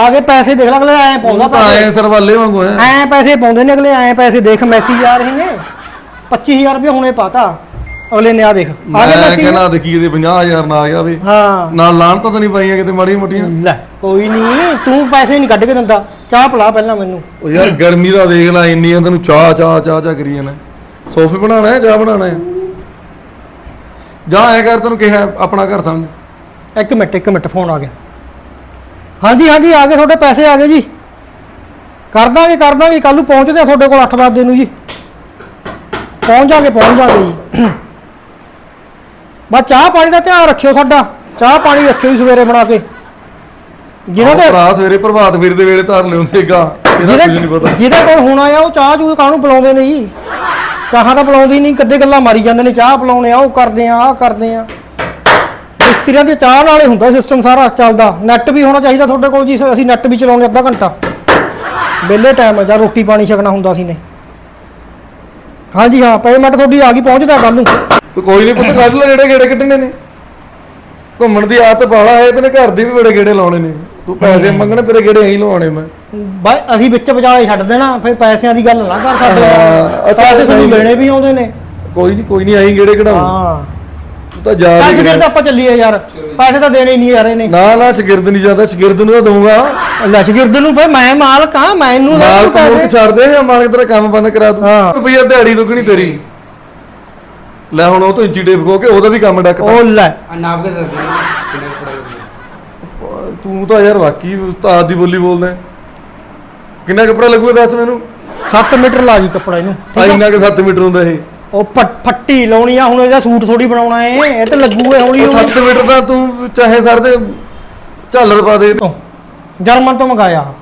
ਆ ਕੇ ਪੈਸੇ ਦੇਖ ਲੈ ਅਗਲੇ ਐ ਪਾਉਂਦਾ ਪੈਸੇ। ਐ ਸਰਵਾਲੇ ਵਾਂਗੂ ਹੈ ਐ ਪੈਸੇ ਪਾਉਂਦੇ ਨੇ ਅਗਲੇ ਐ ਪੈਸੇ ਦੇਖ ਮੈਸੇਜ ਆ ਰਹੇ ਨੇ। 25000 ਰੁਪਏ ਹੁਣੇ ਪਾਤਾ। ਅਗਲੇ ਨੇ ਆ ਦੇਖ। ਆ ਗਏ ਮੈਂ ਮੈਸੇਜ ਕਹਿੰਦਾ ਦੇਖੀ ਕਿਤੇ 50000 ਨਾ ਆ ਜਾਵੇ। ਹਾਂ। ਨਾਲ ਲਾਣ ਤਾਂ ਨਹੀਂ ਪਾਈਆਂ ਕਿਤੇ ਮਾੜੀਆਂ ਮੋਟੀਆਂ। ਲੈ ਕੋਈ ਨਹੀਂ ਤੂੰ ਪੈਸੇ ਨਹੀਂ ਕੱਢ ਕੇ ਦਿੰਦਾ। ਚਾਹ ਪਿਲਾ ਪਹਿਲਾਂ ਮੈਨੂੰ। ਉਹ ਯਾਰ ਗਰਮੀ ਦਾ ਦੇਖ ਲੈ ਇੰਨੀ ਆ ਤੈਨੂੰ ਚਾਹ ਚਾਹ ਚਾਹ ਚਾਹ ਕਰੀ ਜਾਣਾ। ਸੋਫੇ ਬਣਾਉਣਾ ਹੈ ਚਾਹ ਬਣਾਉਣਾ ਹੈ? ਜਾ ਐ ਕਰ ਤੈਨੂੰ ਕਿਹਾ ਆਪਣਾ ਘਰ ਸਮਝ। ਇੱਕ ਮਿੰਟ ਇੱਕ ਮਿੰਟ ਫੋਨ ਆ ਗਿਆ। ਹਾਂਜੀ ਹਾਂਜੀ ਆ ਗਏ ਤੁਹਾਡੇ ਪੈਸੇ ਆ ਗਏ ਜੀ। ਕਰ ਦਾਂਗੇ ਕਰ ਦਾਂਗੇ ਕੱਲ ਨੂੰ ਪਹੁੰਚਦੇ ਆ ਤੁਹਾਡੇ ਕੋਲ 8 ਵਜੇ ਨੂੰ ਜੀ। ਪਹੁੰਚ ਜਾਗੇ ਪਹੁੰਚ ਜਾਗੇ ਜੀ। ਬਸ ਚਾਹ ਪਾਣੀ ਦਾ ਧਿਆਨ ਰੱਖਿਓ ਸਾਡਾ ਚਾਹ ਪਾਣੀ ਰੱਖਿਓ ਜੀ ਸਵੇਰੇ ਬਣਾ ਕੇ। ਜਿਹਨਾਂ ਦੇ ਭਰਾ ਸਵੇਰੇ ਪ੍ਰਭਾਤ ਵੀਰ ਦੇ ਵੇਲੇ ਧਰ ਲਿਉਂਦੇਗਾ ਇਹਦਾ ਕੁਝ ਨਹੀਂ ਪਤਾ। ਜਿਹਦੇ ਕੋਲ ਹੋਣਾ ਆ ਉਹ ਚਾਹ ਚੂਹ ਕਾਹਨੂੰ ਪਿਲਾਉਂਦੇ ਨੇ ਜੀ? ਚਾਹਾਂ ਤਾਂ ਪਿਲਾਉਂਦੇ ਹੀ ਨਹੀਂ ਕੱਦੇ ਗੱਲਾਂ ਮਾਰੀ ਜਾਂਦੇ ਨੇ ਚਾਹ ਪਿਲਾਉਣੇ ਆ ਉਹ ਕਰਦੇ ਆ ਆਹ ਕਰਦੇ ਆ। ਮਿਸਤਰੀਆਂ ਦੇ ਚਾਹ ਨਾਲੇ ਹੁੰਦਾ ਸਿਸਟਮ ਸਾਰਾ ਚੱਲਦਾ। ਨੈਟ ਵੀ ਹੋਣਾ ਚਾਹੀਦਾ ਤੁਹਾਡੇ ਕੋਲ ਜੀ ਅਸੀਂ ਨੈਟ ਵੀ ਚਲਾਉਂਦੇ ਅੱਧਾ ਘੰਟਾ। ਵਿਹਲੇ ਟਾਈਮ ਜਾਂ ਰੋਟੀ ਪਾਣੀ ਛਕਣਾ ਹੁੰਦਾ ਸੀ ਨੇ। ਹਾਂਜੀ ਹਾਂ ਪੇਮੈਂਟ ਤੁਹਾਡੀ ਆ ਗਈ ਪਹੁੰਚਦਾ ਕੱਲ ਨੂੰ। ਤੂੰ ਕੋਈ ਨਹੀਂ ਪੁੱਤ ਕੱਢ ਲੈ ਜਿਹੜੇ ਗੇੜੇ ਕੱਢਣੇ ਨੇ। ਘੁੰਮਣ ਦੀ ਆਦਤ ਬਾਲਾ ਹੈ ਤੈਨੇ ਘਰ ਦੀ ਵੀ ਬੜੇ ਗੇੜੇ ਲਾਉਣੇ ਨੇ। ਤੂੰ ਪੈਸੇ ਮੰਗਣੇ ਤੇਰੇ ਗੇੜੇ ਐਂ ਲਵਾਉਣੇ ਮੈਂ। ਬਾਈ ਅਸੀਂ ਵਿੱਚ ਵਿਚਾਲੇ ਛੱਡ ਦੇਣਾ ਫਿਰ ਪੈਸਿਆਂ ਦੀ ਗੱਲ ਨਾ ਕਰ ਸਕਦੇ ਅੱਛਾ, ਪੈਸੇ ਤੁਹਾਨੂੰ ਵੀ ਆਉਂਦੇ ਨੇ। ਕੋਈ ਨਹੀਂ ਕੋਈ ਨਹੀਂ ਐਂ ਗੇੜੇ ਕਢਾਉਂ ਹਾਂ। ਤੂੰ ਤਾਂ ਜਾ ਪੈਸੇ ਰਹੀ ਕਿਹੜੇ ਆਪਾਂ ਚੱਲੀਏ ਯਾਰ। ਪੈਸੇ ਤਾਂ ਦੇਣੇ ਨਹੀਂ ਯਾਰ ਇਹਨੇ। ਨਾ ਨਾ ਸ਼ਗਿਰਦ ਨਹੀਂ ਜਾਂਦਾ ਸ਼ਗਿਰਦ ਨੂੰ ਤਾਂ ਦਊਂਗਾ। ਲੈ ਸ਼ਗਿਰਦ ਨੂੰ ਫੇ ਮੈਂ ਮਾਲਕ ਹਾਂ ਮੈਨੂੰ ਲੈ ਨਾਲ ਤੂੰ ਤੂੰ ਪੈਸੇ ਛੱਡ ਦੇ ਜਾਂ ਮਾਲਕ ਤੇਰਾ ਕੰਮ ਬੰਦ ਕਰਾ ਦੂੰ ਹਾਂ। ਰੁਪਈਆ ਦਿਹਾੜੀ ਦੁੱਗਣੀ ਤੇਰੀ। ਲੈ ਹੁਣ ਉਹ ਤੋਂ ਇੰਚੀ ਟੇਪ ਖੋ ਕੇ ਉਹਦਾ ਵੀ ਕੰਮ ਡੱਕਦਾ ਉਹ ਲੈ। ਆ ਨਾਪ ਕੇ ਦੱਸ ਦੇ। ਕਿੰਨਾ ਕੱਪੜਾ ਲੱਗੂਗਾ ਤੂੰ ਤਾਂ ਯਾਰ ਵਾਕੀ ਉਸਤਾਦ ਦੀ ਬੋਲੀ ਬੋਲਦਾ ਹੈ। ਕਿੰਨਾ ਕੱਪੜਾ ਲੱਗੂਗਾ ਦੱਸ ਮੈਨੂੰ? 7 ਮੀਟਰ ਲਾ ਜੀ ਕੱਪੜਾ ਇਹਨੂੰ ਠੀਕ ਆ? ਆ? ਇੰਨਾ ਕਿ 7 ਮੀਟਰ ਹੁੰਦਾ ਇਹ। ਉਹ ਫ- ਫੱਟੀ ਲਾਉਣੀ ਆ ਹੁਣ ਇਹਦਾ ਸੂਟ ਥੋੜੀ ਬਣਾਉਣਾ ਏ। ਇਹ ਤੇ ਲੱਗੂ ਏ ਹੌਲੀ ਉਹ 7 ਮੀਟਰ ਦਾ ਤੂੰ ਚਾਹੇ ਸਰ ਦੇ ਝਾਲਰ ਪਾ ਦੇ। ਹੌਲੀ ਜਰਮਨ ਤੋਂ ਮੰਗਾਇਆ।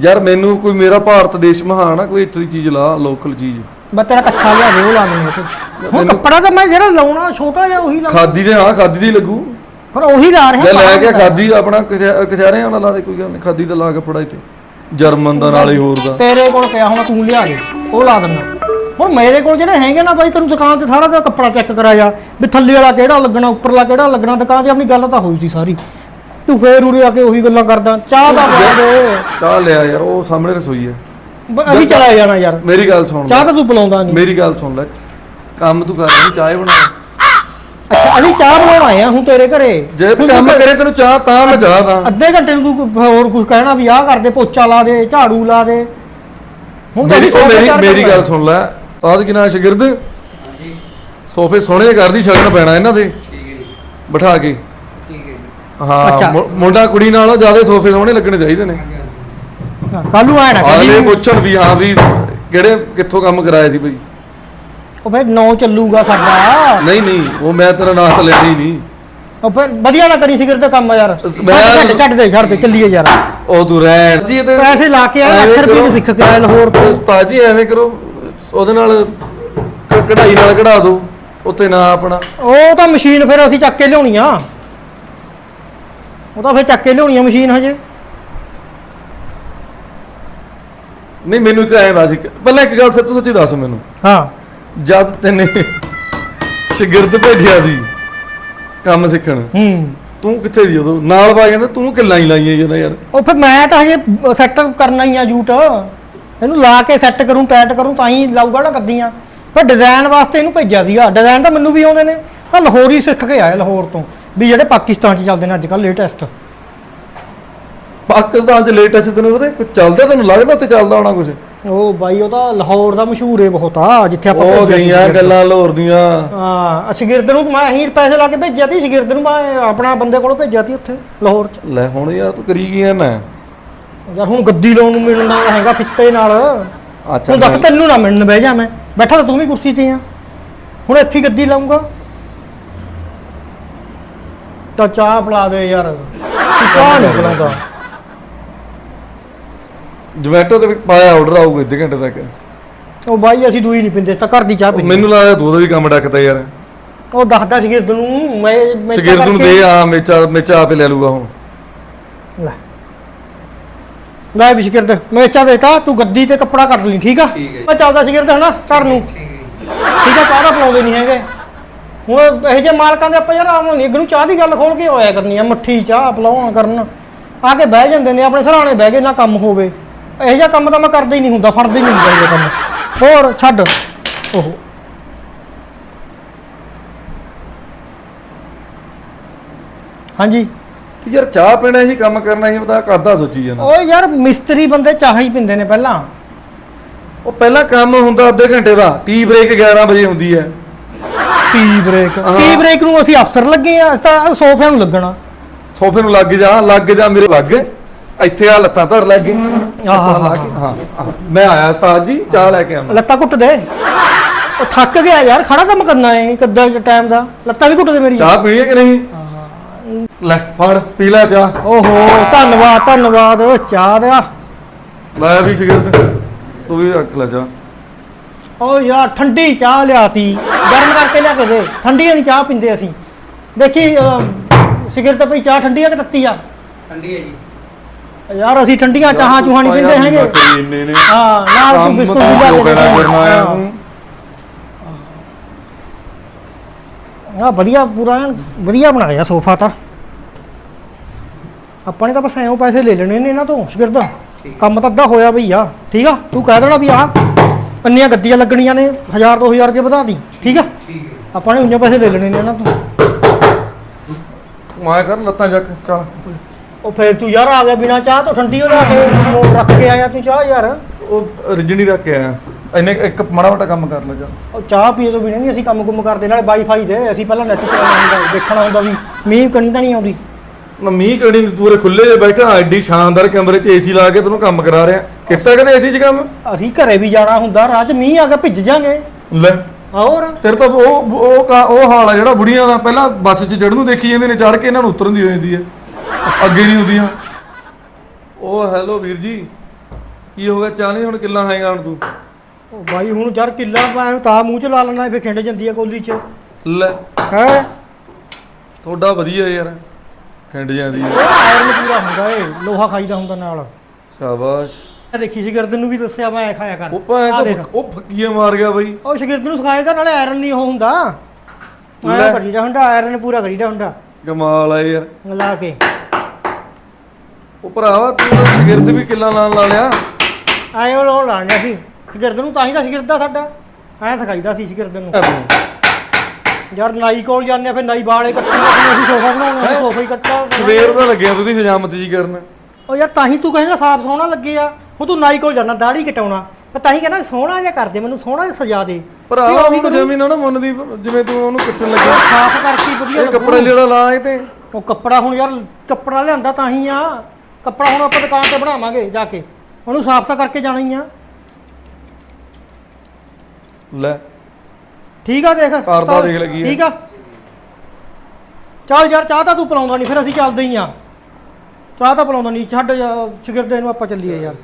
ਯਾਰ ਮੈਨੂੰ ਕੋਈ ਮੇਰਾ ਭਾਰਤ ਦੇਸ਼ ਮਹਾਨ ਆ ਕੋਈ ਇੱਥੋਂ ਦੀ ਚੀਜ਼ ਲਾ ਲੋਕਲ ਚੀਜ਼। ਬਸ ਤੇਰਾ ਕੱਛਾ ਲਿਆ ਦੇ ਉਹ ਲਾ ਦੇਣੇ ਤੇ ਹੁਣ ਮੈਨੂੰ- ਕੱਪੜਾ ਤਾਂ ਮੈਂ ਜਿਹੜਾ ਲਾਉਣਾ ਛੋਟਾ ਜਿਹਾ ਉਹੀ ਲਾ ਖਾਦੀ ਦੇ ਹਾਂ ਖਾਦੀ ਦੀ ਲੱਗੂ। ਪਰ ਉਹੀ ਲਾ ਰਿਹਾ ਲੈ ਲੈ ਬਾਹਰ ਕੇ ਦਾ। ਖਾਦੀ ਆਪਣਾ ਕਚਹਿਰੇ ਵਾਲਾ ਲਾ ਦੇ ਕੋਈ ਗੱਲ ਨਹੀਂ ਖਾਦੀ ਦਾ ਲਾ ਕੱਪੜਾ ਇੱਥੇ। ਜਰਮਨ ਦਾ ਨਾਲੇ ਹੋਰ ਦਾ। ਤੇਰੇ ਕੋਲ ਪਿਆ ਹੋਣਾ ਤੂੰ ਲਿਆ ਦੇ ਉਹ ਲਾ ਦਿੰਦਾ। ਹੁਣ ਮੇਰੇ ਕੋਲ ਜਿਹੜੇ ਹੈਗੇ ਨਾ ਬਾਈ ਤੈਨੂੰ ਦੁਕਾਨ ਤੇ ਸਾਰਾ ਦਾ ਕੱਪੜਾ ਚੈੱਕ ਕਰਾਇਆ ਵੀ ਥੱਲੇ ਵਾਲਾ ਕਿਹੜਾ ਲੱਗਣਾ ਉੱਪਰਲਾ ਕਿਹੜਾ ਲੱਗਣਾ ਦੁਕਾਨ ਤੇ ਆਪਣੀ ਗੱਲ ਤਾਂ ਹੋਈ ਸੀ ਸਾਰੀ। ਤੂੰ ਫੇਰ ਉਰੇ ਆ ਕੇ ਉਹੀ ਗੱਲਾਂ ਕਰਦਾ ਚਾਹ ਦਾ ਪਿਆ ਦੇ ਚਾਹ ਲਿਆ ਯਾਰ ਉਹ ਸਾਹਮਣੇ ਰਸੋਈ ਹੈ। ਅਸੀਂ ਚਲਾ ਜਾਣਾ ਯਾਰ। ਮੇਰੀ ਗੱਲ ਸੁਣ ਚਾਹ ਤਾਂ ਤੂੰ ਪਿਲਾਉਂਦਾ ਨਹੀਂ ਮੇਰੀ ਗੱਲ ਸੁਣ ਲੈ। ਕੰਮ ਤੂੰ ਕਰ ਰਹੀ ਚਾਹ ਬਣਾ ਅੱਛਾ ਅਸੀਂ ਚਾਹ ਬਣਾਉਣ ਆਏ ਆ ਹੁਣ ਤੇਰੇ ਘਰੇ। ਜੇ ਤੂੰ ਕੰਮ ਕਰੇ ਤੈਨੂੰ ਚਾਹ ਤਾਂ ਮੈਂ ਚਾਹ ਦਾਂ। ਅੱਧੇ ਘੰਟੇ ਨੂੰ ਤੂੰ ਹੋਰ ਕੁਝ ਕਹਿਣਾ ਵੀ ਆਹ ਕਰ ਦੇ ਪੋਚਾ ਲਾ ਦੇ ਝਾੜੂ ਲਾ ਦੇ। ਹੁਣ ਮੇਰੀ ਮੇਰੀ ਗੱਲ ਸੁਣ ਲੈ। ਸਾਧ ਕਿ ਨਾ ਸ਼ਗਿਰਦ? ਹਾਂਜੀ। ਸੋਫੇ ਸੋਹਣੇ ਕਰਦੀ ਸ਼ਗਨ ਪੈਣਾ ਇਹਨਾਂ ਦੇ। ਠੀਕ ਹੈ ਜੀ। ਬਿਠਾ ਕੇ। ਠੀਕ ਹੈ। ਹਾਂ ਮੁੰਡਾ ਕੁੜੀ ਨਾਲੋਂ ਜ਼ਿਆਦਾ ਸੋਫੇ ਸੋਹਣੇ ਲੱਗਣੇ ਚਾਹੀਦੇ ਨੇ। ਕੱਲ ਨੂੰ ਆਇਆ ਨਾ ਅਗਲੇ ਕਦੀ ਪੁੱਛਣ ਵੀ ਹਾਂ ਵੀ ਕਿਹੜੇ ਕਿੱਥੋਂ ਕੰਮ ਕਰਾਇਆ ਸੀ ਬਈ? ਉਹ ਫਿਰ ਨੌ ਚੱਲੂਗਾ ਸਾਡਾ। ਨਹੀਂ ਨਹੀਂ ਉਹ ਮੈਂ ਤੇਰਾ ਨਾਂ ਤਾਂ ਲੈਣਾ ਹੀ ਨਹੀਂ। ਉਹ ਫਿਰ ਵਧੀਆ ਨਾ ਕਰੀ ਸਿਗਰਟ ਦਾ ਕੰਮ ਆ ਯਾਰ ਛੱਡ ਛੱਡ ਦੇ ਛੱਡ ਦੇ ਚੱਲੀਏ ਯਾਰ। ਉਹ ਤੂੰ ਰਹਿਣ। ਜੀ ਤੇ ਪੈਸੇ ਲਾ ਕੇ ਆਇਆ, ਲੱਖ ਐਵੇਂ ਰੁਪਏ ਦੇ ਕਰੋ। ਸਿੱਖ ਕੇ ਆਇਆ ਲਾਹੌਰ ਤੋਂ। ਉਸਤਾਦ ਜੀ ਐਵੇਂ ਕਰੋ। ਉਹਦੇ ਨਾਲ ਕ- ਕਢਾਈ ਨਾਲ ਕਢਾ ਦਿਓ ਉੱਤੇ ਨਾ ਆਪਣਾ। ਉਹ ਤਾਂ ਮਸ਼ੀਨ ਫਿਰ ਅਸੀਂ ਚੱਕ ਕੇ ਲਿਆਉਣੀ ਆ। ਉਹ ਤਾਂ ਫਿਰ ਚੱਕ ਕੇ ਲਿਆਉਣੀ ਆ ਮਸ਼ੀਨ ਹਜੇ। ਨਹੀਂ ਮੈਨੂੰ ਇੱਕ ਐਂ ਦੱਸ ਇੱਕ- ਪਹਿਲਾਂ ਇੱਕ ਗੱਲ ਸੱਚ ਸੱਚੀ ਦੱਸ ਮੈਨੂੰ। ਹਾਂ। ਜਦ ਤੈਨੇ ਸ਼ਗਿਰਦ ਭੇਜਿਆ ਸੀ ਕੰਮ ਸਿੱਖਣ ਹੂੰ। ਤੂੰ ਕਿੱਥੇ ਦੀ ਉਦੋਂ? ਨਾਲ ਪਾ ਕਹਿੰਦਾ ਤੂੰ ਕਿੱਲਾਂ ਹੀ ਲਾਈਆਂ ਜਾਂਦਾ ਯਾਰ। ਉਹ ਫਿਰ ਮੈਂ ਤਾਂ ਹਜੇ ਸੈੱਟ ਕਰਨਾ ਹੀ ਆ ਜੂਟ। ਇਹਨੂੰ ਲਾ ਕੇ ਸੈੱਟ ਕਰੂੰ ਟਾਈਟ ਕਰੂੰ ਤਾਂ ਹੀ ਲਾਊਗਾ ਨਾ ਕੱਦੀਆਂ ਫਿਰ ਡਿਜ਼ਾਈਨ ਵਾਸਤੇ ਇਹਨੂੰ ਭੇਜਿਆ ਸੀਗਾ। ਡਿਜ਼ਾਈਨ ਤਾਂ ਮੈਨੂੰ ਵੀ ਆਉਂਦੇ ਨੇ। ਤਾਂ ਲਾਹੌਰ ਸਿੱਖ ਕੇ ਆਇਆ ਲਾਹੌਰ ਤੋਂ ਵੀ ਜਿਹੜੇ ਪਾਕਿਸਤਾਨ 'ਚ ਚੱਲਦੇ ਨੇ ਅੱਜ ਕੱਲ੍ਹ ਲੇਟੈਸਟ ਪਾਕਿਸਤਾਨ ਚ ਲੇਟੈਸਟ ਤੈਨੂੰ ਪਤਾ ਕੁਝ ਚੱਲਦਾ ਤੈਨੂੰ ਲੱਗਦਾ ਉੱਥੇ ਚੱਲਦਾ ਹੋਣਾ ਕੁਝ ਉਹ ਬਾਈ ਉਹ ਤਾਂ ਲਾਹੌਰ ਦਾ ਮਸ਼ਹੂਰ ਹੈ ਬਹੁਤ। ਆ ਜਿੱਥੇ ਆਪਾਂ ਉਹ ਗਈਆਂ। ਗੱਲਾਂ ਲਾਹੌਰ ਦੀਆਂ। ਹਾਂ ਸ਼ਗਿਰਦ ਨੂੰ ਮੈਂ ਹੀ ਪੈਸੇ ਲਾ ਕੇ ਭੇਜਿਆ ਸੀ ਸ਼ਗਿਰਦ ਨੂੰ ਮੈਂ ਆਪਣਾ ਬੰਦੇ ਕੋਲੋਂ ਭੇਜਿਆ ਸੀ ਉੱਥੇ ਲਾਹੌਰ 'ਚ। ਲੈ ਹੁਣ ਯਾਰ ਤੂੰ ਕਰੀ ਕੀ ਨਾ ਯਾਰ ਹੁਣ ਗੱਦੀ ਲਾਉਣ ਨੂੰ ਮਿਲਣਾ ਹੈਗਾ ਫਿੱਤੇ ਨਾਲ। ਅੱਛਾ ਹੁਣ ਦੱਸ ਮੈਂ- ਤੈਨੂੰ ਨਾ ਮਿਲਣ ਬਹਿ ਜਾ ਮੈਂ। ਬੈਠਾ ਤਾਂ ਤੂੰ ਵੀ ਕੁਰਸੀ ਤੇ ਆ। ਹੁਣ ਇੱਥੇ ਹੀ ਗੱਦੀ ਲਾਉਂਗਾ ਤਾਂ ਚਾਹ ਪਿਲਾ ਦੇ ਯਾਰ। ਤੂੰ ਚਾਹ ਨਹੀਂ ਪਿਲਾਉਂਦਾ। ਜੋਮੈਟੋ ਤੇ ਵੀ ਪਾਇਆ ਆਰਡਰ ਆਊਗਾ ਅੱਧੇ ਘੰਟੇ ਤੱਕ। ਉਹ ਬਾਈ ਅਸੀਂ ਦੂਈ ਨਹੀਂ ਪਿੰਦੇ ਤਾਂ ਘਰ ਦੀ ਚਾਹ ਪੀਂਦੇ। ਮੈਨੂੰ ਲੱਗਦਾ ਤੂੰ ਉਹਦਾ ਵੀ ਕੰਮ ਡੱਕਦਾ ਯਾਰ। ਉਹ ਦੱਸਦਾ ਸ਼ਗਿਰਦ ਨੂੰ ਮੈਂ ਮੈਂ ਚਾਹ ਸ਼ਗਿਰਦ ਨੂੰ ਕਰਕੇ- ਦੇ ਆ ਮੇਚਾ ਮੇਚਾ ਆਪੇ ਲੈ ਲੂਗਾ ਹੁਣ। ਲੈ। ਲੈ ਵੀ ਸ਼ਗਿਰਦ ਮੈਂ ਚਾਹ ਦੇਤਾ ਤੂੰ ਗੱਦੀ ਤੇ ਕੱਪੜਾ ਕੱਢ ਲਈ ਠੀਕ ਆ? ਠੀਕ ਹੈ ਜੀ। ਮੈਂ ਚੱਲਦਾ ਸ਼ਗਿਰਦ ਹਨਾ ਘਰ ਨੂੰ। ਠੀਕ ਹੈ ਜੀ। ਠੀਕ ਆ ਚਾਹ ਦਾ ਪਿਲਾਉਂਦੇ ਨਹੀਂ ਹੈਗੇ। ਹੁਣ ਇਹੋ ਜਿਹੇ ਮਾਲਕਾਂ ਦੇ ਆਪਾਂ ਯਾਰ ਆਮ ਨਹੀਂ ਨੂੰ ਚਾਹ ਦੀ ਗੱਲ ਖੋਲ ਕੇ ਹੋਇਆ ਕਰਨੀ ਆ ਮੱਠੀ ਚਾਹ ਪਿਲਾਉਣਾ ਕਰਨ। ਆ ਕੇ ਬਹਿ ਜਾਂਦੇ ਨੇ ਆਪਣੇ ਸਰਾਣੇ ਬਹਿ ਕੇ ਨਾ ਕੰਮ ਹੋਵੇ। ਇਹੋ ਜਿਹਾ ਕੰਮ ਤਾਂ ਮੈਂ ਕਰਦਾ ਹੀ ਨਹੀਂ ਹੁੰਦਾ ਫੜਦਾ ਹੀ ਨਹੀਂ ਹੁੰਦਾ ਇਹ ਕੰਮ। ਹੋਰ ਛੱਡ। ਓਹੋ। ਹਾਂਜੀ। ਤੂੰ ਯਾਰ ਚਾਹ ਪੀਣਾ ਸੀ ਕੰਮ ਕਰਨਾ ਸੀ ਪਤਾ ਕਰਦਾ ਸੋਚੀ ਜਾਂਦਾ। ਓ ਯਾਰ ਮਿਸਤਰੀ ਬੰਦੇ ਚਾਹ ਹੀ ਪਿੰਦੇ ਨੇ ਪਹਿਲਾਂ। ਉਹ ਪਹਿਲਾਂ ਕੰਮ ਹੁੰਦਾ ਅੱਧੇ ਘੰਟੇ ਦਾ ਟੀ ਬ੍ਰੇਕ 11 ਵਜੇ ਹੁੰਦੀ ਹੈ। ਟੀ ਬ੍ਰੇਕ ਹਾਂ। ਟੀ ਬ੍ਰੇਕ ਨੂੰ ਅਸੀਂ ਅਫਸਰ ਲੱਗੇ ਆ ਤਾਂ ਸੋਫਿਆਂ ਨੂੰ ਲੱਗਣਾ। ਸੋਫੇ ਨੂੰ ਲੱਗ ਜਾ ਲੱਗ ਜਾ ਮੇਰੇ ਲੱਗ। ਇੱਥੇ ਆ ਲੱਤਾਂ ਧਰ ਲੱਗ ਕੇ। ਹਾਂ ਹਾਂ। ਮੈਂ ਆਇਆ ਉਸਤਾਦ ਜੀ ਚਾਹ ਲੈ ਕੇ ਆਵਾਂ। ਲੱਤਾਂ ਘੁੱਟ ਦੇ। ਉਹ ਥੱਕ ਗਿਆ ਯਾਰ ਖੜਾ ਕੰਮ ਕਰਨਾ ਹੈ ਕਿੱਦਾਂ ਟਾਈਮ ਦਾ। ਲੱਤਾਂ ਵੀ ਘੁੱਟ ਦੇ ਮੇਰੀ ਚਾਹ ਪੀਣੀ ਹੈ ਕਿ ਨਹੀਂ? ਲੈ ਫੜ ਪੀ ਲੈ ਚਾਹ। ਓਹੋ ਧੰਨਵਾਦ ਧੰਨਵਾਦ ਓ ਚਾਹ ਦਾ ਲੈ ਵੀ ਸ਼ਗਿਰਦ ਤੂੰ ਵੀ ਰੱਖ ਲੈ ਚਾਹ। ਓ ਯਾਰ ਠੰਡੀ ਚਾਹ ਲਿਆਤੀ। ਗਰਮ ਕਰਕੇ ਲਿਆ ਕੇ ਦੇ। ਠੰਡੀ ਨਹੀਂ ਚਾਹ ਪੀਂਦੇ ਅਸੀਂ। ਦੇਖੀ ਅਹ, ਸਿਗਰਟ ਪਈ ਚਾਹ ਠੰਡੀ ਆ ਕਿ ਤੱਤੀ ਆ? ਠੰਡੀ ਹੈ ਜੀ। ਯਾਰ ਅਸੀਂ ਠੰਡੀਆਂ ਚਾਹਾਂ ਚੂਹਾਂ ਨਹੀਂ ਪੀਂਦੇ ਹੈਗੇ। ਬੱਕਰੀ ਇੰਨੇ ਨੇ। ਹਾਂ ਨਾਲ ਤੂੰ ਬਿਸਕੁਟ ਵੀ ਲਿਆ ਕੇ ਦੇ। ਕਹਿਣਾ ਕਰਨਾ ਆਇਆ ਹਾਂ। ਤੂੰ। ਆ ਵਧੀਆ ਪੂਰਾ ਐਨ ਵਧੀਆ ਬਣਾਇਆ ਸੋਫਾ ਤਾਂ। ਆਪਾਂ ਨੇ ਤਾਂ ਬਸ ਐਂ ਪੈਸੇ ਲੈ ਲੈਣੇ ਨੇ ਇਹਨਾਂ ਤੋਂ ਸ਼ਗਿਰਦ ਕੰਮ ਤਾਂ ਅੱਧਾ ਹੋਇਆ ਬਈ ਆ ਠੀਕ ਆ? ਤੂੰ ਕਹਿ ਦੇਣਾ ਵੀ ਆ ਇੰਨੀਆਂ ਗੱਡੀਆਂ ਲੱਗਣੀਆਂ ਨੇ 1000 2000 ਰੁਪਏ ਵਧਾ ਦੀ ਠੀਕ ਆ? ਆਪਾਂ ਨੇ ਉਈਆਂ ਪੈਸੇ ਲੈ ਲੈਣੇ ਨੇ ਇਹਨਾਂ ਤੋਂ। ਤੂੰ ਆਇਆ ਕਰ ਲੱਤਾਂ ਚੱਕ ਚੱਲ। ਉਹ ਫੇਰ ਤੂੰ ਯਾਰ ਆ ਗਿਆ ਬਿਨਾ ਚਾਹ ਤੋਂ ਠੰਡੀ ਹੋ ਲਿਆ ਕੇ ਉਹ ਰੱਖ ਕੇ ਆਇਆ ਤੂੰ ਚਾਹ ਯਾਰ। ਉਹ ਰਿਜਣੀ ਰੱਖ ਕੇ ਆਇਆ। ਇੰਨੇ ਇੱਕ ਮਾੜਾ ਮੋਟਾ ਕੰਮ ਕਰ ਲੈ ਜਾ। ਉਹ ਚਾਹ ਪੀਏ ਤੋਂ ਬਿਨਾਂ ਨਹੀਂ ਅਸੀਂ ਕੰਮ ਕੁੰਮ ਕਰਦੇ ਨਾਲੇ ਵਾਈਫਾਈ ਦੇ ਅਸੀਂ ਪਹਿਲਾਂ ਨੈਟ ਚਲਾਉਣਾ ਹੁੰਦਾ ਦੇਖਣਾ ਹੁੰਦਾ ਵੀ ਮੀਂਹ ਕਣੀ ਤਾਂ ਨਹੀਂ ਆਉਂਦੀ। ਨਾ ਮੀਂਹ ਕਣੀ ਨੀ, ਤੂੰ ਉਰੇ ਖੁੱਲੇ ਜੇ ਬੈਠਾ ਐਡੀ ਸ਼ਾਨਦਾਰ ਕਮਰੇ 'ਚ ਏਸੀ ਲਾ ਕੇ ਤੈਨੂੰ ਕੰਮ ਕਰਾ ਰਿਹਾ। ਕਿੱਥੇ ਕਦੇ ਏਸੀ 'ਚ ਕੰਮ? ਅਸੀਂ ਘਰੇ ਵੀ ਜਾਣਾ ਹੁੰਦਾ 'ਚ ਮੀਂਹ ਆ ਗਿਆ ਭਿੱਜ ਜਾਾਂਗੇ। ਲੈ ਹੋਰ? ਤੇਰੇ ਤਾਂ ਉਹ ਉਹ ਕਾ- ਉਹ ਹਾਲ ਆ ਜਿਹੜਾ ਬੁੜੀਆਂ ਦਾ ਪਹਿਲਾਂ ਬੱਸ 'ਚ ਚੜ੍ਹਨ ਨੂੰ ਦੇਖੀ ਜਾਂਦੇ ਨੇ ਚੜ੍ਹ ਕੇ ਇਹਨਾਂ ਨੂੰ ਉਤਰਨ ਦੀ ਹੋ ਜਾਂਦੀ ਹੈ। ਅੱਗੇ ਨਹੀਂ ਹੁੰਦੀਆਂ। ਉਹ ਹੈਲੋ ਵੀਰ ਜੀ ਕੀ ਹੋ ਗਿਆ? ਚਾਹ ਨਹੀਂ ਹੁਣ ਕਿੱਲਾ ਖਾਏਗਾ ਹੁਣ ਤੂੰ? ਉਹ ਬਾਈ ਹੁਣ ਯਾਰ ਕਿੱਲਾ ਪਾਇਆ ਤਾਂ ਮੂੰਹ 'ਚ ਲਾ ਲੈਣਾ ਫੇ ਖਿੰਡ ਜਾਂਦੀ ਆ ਕੋਲੀ 'ਚ। ਲੈ। ਹੈ? ਤੁਹਾਡਾ ਵਧੀਆ ਯਾਰ। ਖਿੰਡ ਜਾਂਦੀ ਹੈ ਆਇਰਨ ਪੂਰਾ ਹੁੰਦਾ ਏ ਲੋਹਾ ਖਾਈਦਾ ਹੁੰਦਾ ਨਾਲ। ਸ਼ਾਬਾਸ਼। ਇਹ ਦੇਖੀ ਸ਼ਗਿਰਦ ਨੂੰ ਵੀ ਦੱਸਿਆ ਮੈਂ ਐਂ ਖਾਇਆ ਕਰ। ਉਹ ਭਾਂ ਆਹ ਦੇਖ। ਤਾਂ ਉਹ ਫੱਕੀਆਂ ਮਾਰ ਗਿਆ ਬਈ। ਉਹ ਸ਼ਗਿਰਦ ਨੂੰ ਸਿਖਾਇਆ ਤਾਂ ਨਾਲੇ ਆਇਰਨ ਨਹੀਂ ਉਹ ਹੁੰਦਾ। ਲੈ। ਐਂ ਕਰੀਦਾ ਹੁੰਦਾ ਆਇਰਨ ਪੂਰਾ ਕਰੀਦਾ ਹੁੰਦਾ। ਕਮਾਲ ਆ ਯਾਰ। ਲਾ ਕੇ। ਉਹ ਭਰਾਵਾ ਤੂੰ ਤਾਂ ਸ਼ਗਿਰਦ ਵੀ ਕਿੱਲਾ ਲਾਣ ਲਾ ਲਿਆ। ਐਂ ਉਹ ਲਾਉਣ ਲਾਣਿਆ ਸੀ। ਸ਼ਗਿਰਦ ਨੂੰ ਤਾਂ ਹੀ ਤਾਂ ਸ਼ਗਿਰਦ ਦਾ ਸਾਡਾ। ਐਂ ਸਿਖਾਈਦਾ ਸੀ ਸ਼ਗਿਰਦ ਨੂੰ। ਯਾਰ ਨਾਈ ਕੋਲ ਜਾਂਦੇ ਆ ਫਿਰ ਨਾਈ ਵਾਲੇ ਕੱਟਣਾ ਅਸੀਂ ਸੋਫਾ ਬਣਾਉਣਾ ਸੋਫਾ ਹੀ ਕੱਟਾ ਸਵੇਰ ਦਾ ਲੱਗਿਆ ਤੁਸੀਂ ਹਜਾਮਤ ਜੀ ਕਰਨ। ਉਹ ਯਾਰ ਤਾਂ ਹੀ ਤੂੰ ਕਹੇਗਾ ਸਾਫ਼ ਸੋਹਣਾ ਲੱਗੇ ਆ। ਉਹ ਤੂੰ ਨਾਈ ਕੋਲ ਜਾਣਾ ਦਾੜੀ ਕਟਾਉਣਾ। ਮੈਂ ਤਾਂ ਹੀ ਕਹਿੰਦਾ ਸੋਹਣਾ ਜਿਹਾ ਕਰ ਦੇ ਮੈਨੂੰ ਸੋਹਣਾ ਜਿਹਾ ਸਜਾ ਦੇ। ਭਰਾਵਾ ਉਹਨੂੰ ਜਮੀ ਨਾ ਨਾ ਮੰਨਦੀ ਜਿਵੇਂ ਤੂੰ ਉਹਨੂੰ ਕੱਟਣ ਲੱਗਿਆ ਸਾਫ਼ ਕਰਕੇ ਵਧੀਆ ਇਹ ਕੱਪੜਾ ਲੱਗੂ। ਜਿਹੜਾ ਲਾ ਇਹ ਤੇ। ਉਹ ਕੱਪੜਾ ਹੁਣ ਯਾਰ ਕੱਪੜਾ ਲਿਆਂਦਾ ਤਾਂ ਹੀ ਆ। ਕੱਪੜਾ ਹੁਣ ਆਪਾਂ ਦੁਕਾਨ ਤੇ ਬਣਾਵਾਂਗੇ ਜਾ ਕੇ। ਉਹਨੂੰ ਸਾਫ਼ ਤਾਂ ਕਰਕੇ ਜਾਣਾ ਹੀ ਆ। ਲੈ। ਠੀਕ ਆ ਦੇਖ। ਕਰਦਾ ਦੇਖ ਲੱਗੀ ਆ। ਠੀਕ ਆ। ਚੱਲ ਯਾਰ ਚਾਹ ਤਾਂ ਤੂੰ ਪਿਲਾਉਂਦਾ ਨਹੀਂ ਫਿਰ ਅਸੀਂ ਚੱਲਦੇ ਹੀ ਆ ਚਾਹ ਤਾਂ ਪਿਲਾਉਂਦਾ ਨਹੀਂ ਛੱਡ ਸ਼ਗਿਰਦੇ ਨੂੰ ਆਪਾਂ ਚੱਲੀਏ ਯਾਰ।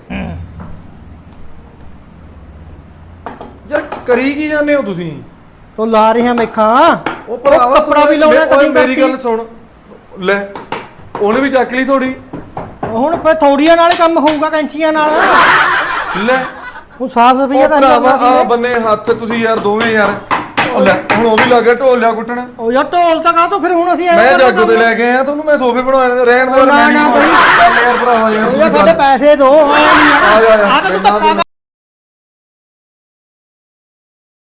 ਯਾਰ ਕਰੀ ਕੀ ਜਾਂਦੇ ਹੋ ਤੁਸੀਂ? ਉਹ ਲਾ ਰਹੇ ਮੇਖਾਂ। ਉਹ ਭਰਾਵਾ ਕੱਪੜਾ ਵੀ ਲਾਉਣਾ ਕਟਿੰਗ ਮੇਰੀ ਗੱਲ ਸੁਣ। ਲੈ ਉਹਨੇ ਵੀ ਚੱਕ ਲਈ ਥੋੜੀ ਹੁਣ ਫਿਰ ਥੋੜੀਆਂ ਨਾਲ ਕੰਮ ਹੋਊਗਾ ਕੈਂਚੀਆਂ ਨਾਲ। ਲੈ। ਹੁਣ ਸਾਫ਼ ਸਫ਼ਾਈ ਉਹ ਤਾਂ ਭਰਾਵਾ ਆ ਬੰਨੇ ਹੱਥ ਤੁਸੀਂ ਯਾਰ ਦੋਵੇਂ ਯਾਰ। ਉਹ ਲੈ ਹੁਣ ਉਹ ਵੀ ਲੱਗ ਗਿਆ ਢੋਲ ਲਿਆ ਕੁੱਟਣ। ਉਹ ਯਾਰ ਢੋਲ ਤਾਂ ਕਾ ਤੋਂ ਫਿਰ ਹੁਣ ਅਸੀਂ ਐਂ ਮੈਂ ਕਰਨਾ ਜਾਗੋ ਤੇ। ਲੈ ਕੇ ਆਇਆ ਤੁਹਾਨੂੰ ਮੈਂ ਸੋਫੇ ਬਣਾਉਣੇ ਰਹਿਣ ਦੋ ਨਾ, ਨਾ ਯਾਰ ਭਰਾਵਾ ਯਾਰ ਉਹ ਯਾਰ ਸਾਡੇ ਪੈਸੇ ਦੋ ਨਹੀਂ ਆ ਜਾ, ਆ ਜਾ। ਆ ਤਾਂ ਤੂੰ ਧੱਕਾ